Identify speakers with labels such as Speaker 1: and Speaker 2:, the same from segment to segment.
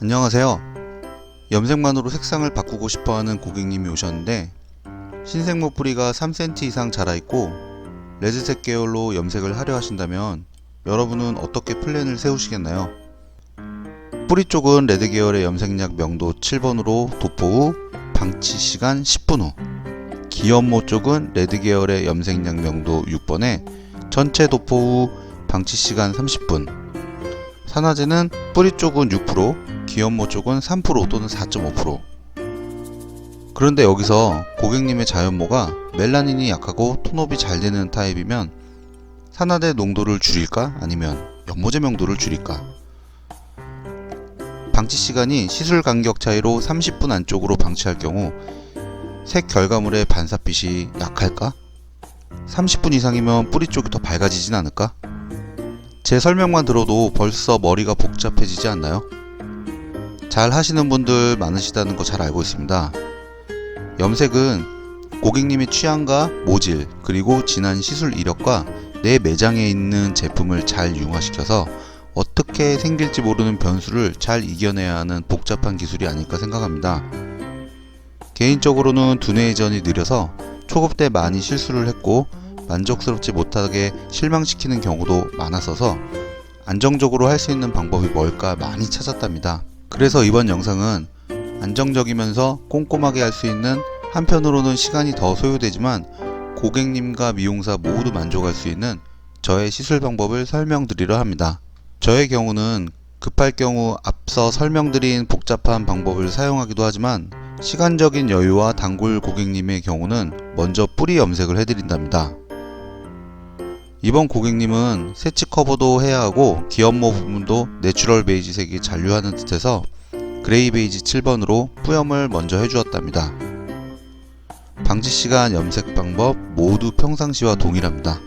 Speaker 1: 안녕하세요. 염색만으로 색상을 바꾸고 싶어 하는 고객님이 오셨는데 흰색모 뿌리가 3cm 이상 자라있고 레드색 계열로 염색을 하려 하신다면 여러분은 어떻게 플랜을 세우시겠나요? 뿌리 쪽은 레드 계열의 염색약 명도 7번으로 도포 후 방치 시간 10분 후 기염모 쪽은 레드 계열의 염색약 명도 6번에 전체 도포 후 방치 시간 30분 산화제는 뿌리 쪽은 6%, 기염모 쪽은 3% 또는 4.5%. 그런데 여기서 고객님의 자연모가 멜라닌이 약하고 톤업이 잘 되는 타입이면 산화제 농도를 줄일까 아니면 연모제 명도를 줄일까? 방치 시간이 시술 간격 차이로 30분 안쪽으로 방치할 경우 색 결과물의 반사빛이 약할까? 30분 이상이면 뿌리 쪽이 더 밝아지진 않을까? 제 설명만 들어도 벌써 머리가 복잡해지지 않나요? 잘 하시는 분들 많으시다는 거 잘 알고 있습니다. 염색은 고객님의 취향과 모질, 그리고 지난 시술 이력과 내 매장에 있는 제품을 잘 융화시켜서 어떻게 생길지 모르는 변수를 잘 이겨내야 하는 복잡한 기술이 아닐까 생각합니다. 개인적으로는 두뇌 이전이 느려서 초급 때 많이 실수를 했고 만족스럽지 못하게 실망시키는 경우도 많았어서 안정적으로 할 수 있는 방법이 뭘까 많이 찾았답니다. 그래서 이번 영상은 안정적이면서 꼼꼼하게 할 수 있는 한편으로는 시간이 더 소요되지만 고객님과 미용사 모두 만족할 수 있는 저의 시술 방법을 설명드리려 합니다. 저의 경우는 급할 경우 앞서 설명드린 복잡한 방법을 사용하기도 하지만 시간적인 여유와 단골 고객님의 경우는 먼저 뿌리 염색을 해드린답니다. 이번 고객님은 세치 커버도 해야 하고 기염모 부분도 내추럴 베이지 색이 잔류하는 듯해서 그레이 베이지 7번으로 뿌염을 먼저 해주었답니다. 방지 시간 염색 방법 모두 평상시와 동일합니다.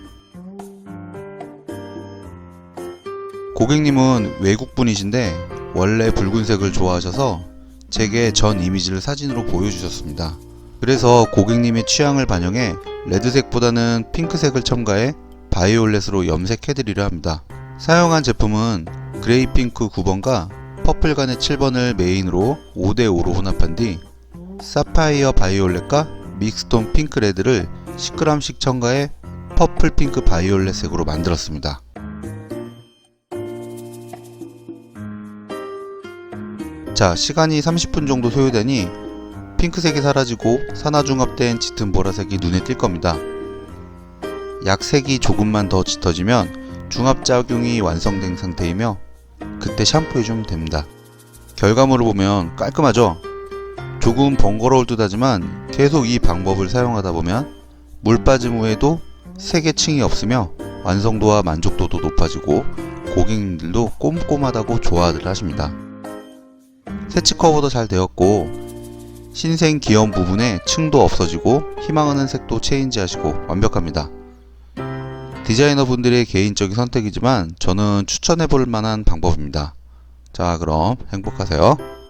Speaker 1: 고객님은 외국분이신데 원래 붉은색을 좋아하셔서 제게 전 이미지를 사진으로 보여주셨습니다. 그래서 고객님의 취향을 반영해 레드색보다는 핑크색을 첨가해 바이올렛으로 염색해드리려 합니다. 사용한 제품은 그레이 핑크 9번과 퍼플 간의 7번을 메인으로 5대5로 혼합한 뒤 사파이어 바이올렛과 믹스톤 핑크 레드를 10g씩 첨가해 퍼플 핑크 바이올렛 색으로 만들었습니다. 자, 시간이 30분 정도 소요되니 핑크색이 사라지고 산화중합된 짙은 보라색이 눈에 띌 겁니다. 약색이 조금만 더 짙어지면 중합작용이 완성된 상태이며 그때 샴푸해주면 됩니다. 결과물을 보면 깔끔하죠? 조금 번거로울 듯 하지만 계속 이 방법을 사용하다 보면 물 빠짐 후에도 색의 층이 없으며 완성도와 만족도도 높아지고 고객님들도 꼼꼼하다고 좋아들 하십니다. 세치 커버도 잘 되었고 신생 기염 부분에 층도 없어지고 희망하는 색도 체인지 하시고 완벽합니다. 디자이너 분들의 개인적인 선택이지만 저는 추천해 볼 만한 방법입니다. 자, 그럼 행복하세요.